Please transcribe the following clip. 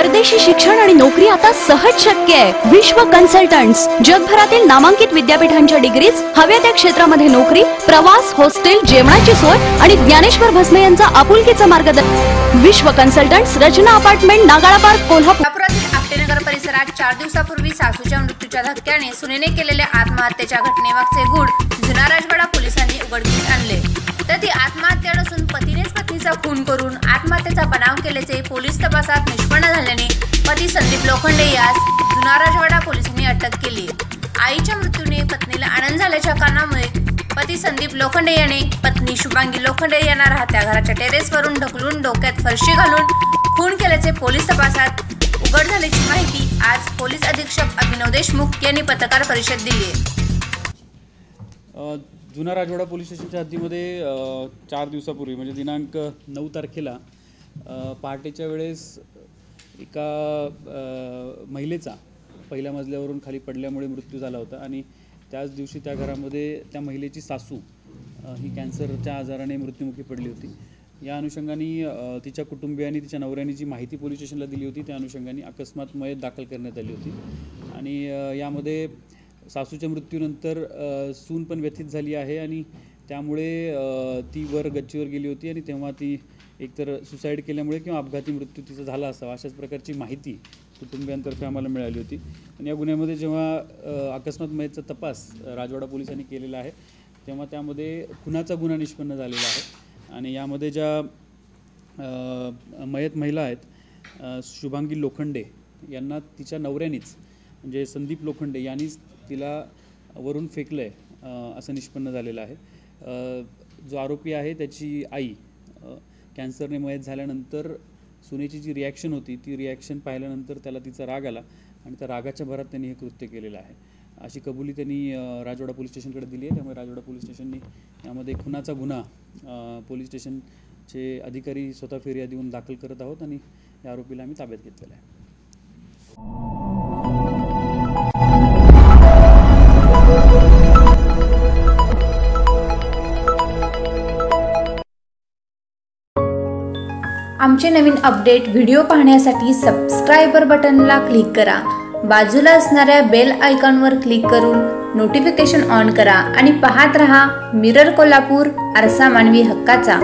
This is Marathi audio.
परदेशी शिक्षण आणि नोकरी आता सहज शक्य आहे. विश्व कन्सल्टंट्स जगभरातील नामांकित विद्यापीठांच्या डिग्रीज हव्या त्या क्षेत्रामध्ये नोकरी प्रवास हॉस्टेल जेवणाची सोय आणि ज्ञानेश्वर भस्मे यांचा आपुलकीचं मार्गदर्शन. Vishwa consultants Rachana apartment Nagala park Kolhapur. Aptenagar परिसरात चार दिवसापूर्वी सासूच्या मृत्यूच्या धक्क्याने सुनेने केलेल्या आत्महत्येच्या घटनेमागचे गुढ जुना राजवाडा पोलिसांनी उघडकीस आणले. तर ती पतीनेच पत्नीचा खून करून आत्महत्येचा बनाव केल्याचे पोलीस तपासात निष्पन्न झाल्याने पती संदीप लोखंडे यास जुना राजवाडा पोलिसांनी अटक केली. आईच्या मृत्यूने पत्नीला आनंद झाल्याच्या कारणामुळे पती संदीप लोखंडे याने पत्नी शुभांगी लोखंडे यांना राहत्या घराच्या टेरेसवरून ढकलून डोक्यात फरशी घालून खून केल्याचे पोलीस तपासात उघड झाल्याची माहिती आज पोलीस अधीक्षक अभिनव देशमुख यांनी पत्रकार परिषद दिली आहे. जुना राजवाडा पोलीस स्टेशनच्या हद्दीमध्ये चार दिवसापूर्वी म्हणजे दिनांक नऊ तारखेला पहाटेच्या वेळेस एका महिलेचा पहिल्या मजल्यावरून खाली पडल्यामुळे मृत्यू झाला होता आणि त्याच दिवशी त्या घरामध्ये त्या महिलेची सासू ही कॅन्सरच्या आजाराने मृत्युमुखी पडली होती. या अनुषंगाने तिच्या कुटुंबियांनी तिच्या नवऱ्याने जी माहिती पोलीस स्टेशनला दिली होती त्या अनुषंगाने अकस्मात मयत दाखल करण्यात आली होती. आणि यामध्ये सासूच्या मृत्यूनंतर सून पण व्यथित झाली आहे आणि त्यामुळे ती वर गच्चीवर गेली होती आणि तेव्हा ती एकतर सुसाईड केल्यामुळे किंवा अपघाती मृत्यू तिचा झाला असावा अशाच प्रकारची माहिती कुटुंबियांतर्फे आम्हाला मिळाली होती. आणि या गुन्ह्यामध्ये जेव्हा अकस्मात मयतचा तपास राजवाडा पोलिसांनी केलेला आहे तेव्हा त्यामध्ये खुनाचा गुन्हा निष्पन्न झालेला आहे. आणि यामध्ये ज्या मयत महिला आहेत शुभांगी लोखंडे यांना तिच्या नवऱ्यानेच म्हणजे संदीप लोखंडे यांनीच तिला वरून फेकलं आहे असं निष्पन्न झालेलं आहे. जो आरोपी आहे त्याची आई कॅन्सरने मयत झाल्यानंतर सुनेची जी रिॲक्शन होती ती रिॲक्शन पाहिल्यानंतर त्याला तिचा राग आला आणि त्या रागाच्या भरात त्यांनी हे कृत्य केलेलं आहे. अशी कबुली त्यांनी राजवाडा पोलीस स्टेशनकडे दिली आहे. त्यामुळे राजवाडा पोलीस स्टेशनने यामध्ये खुनाचा गुन्हा पोलीस स्टेशनचे अधिकारी स्वतः फिर्यादी देऊन दाखल करत आहोत आणि या आरोपीला आम्ही ताब्यात घेतलेला आहे. आमचे नवीन अपडेट व्हिडिओ पाहण्यासाठी सबस्क्रायबर बटनला क्लिक करा. बाजूला असणाऱ्या बेल आयकॉनवर क्लिक करून नोटिफिकेशन ऑन करा आणि पाहत रहा मिरर कोल्हापूर आरसा मानवी हक्काचा.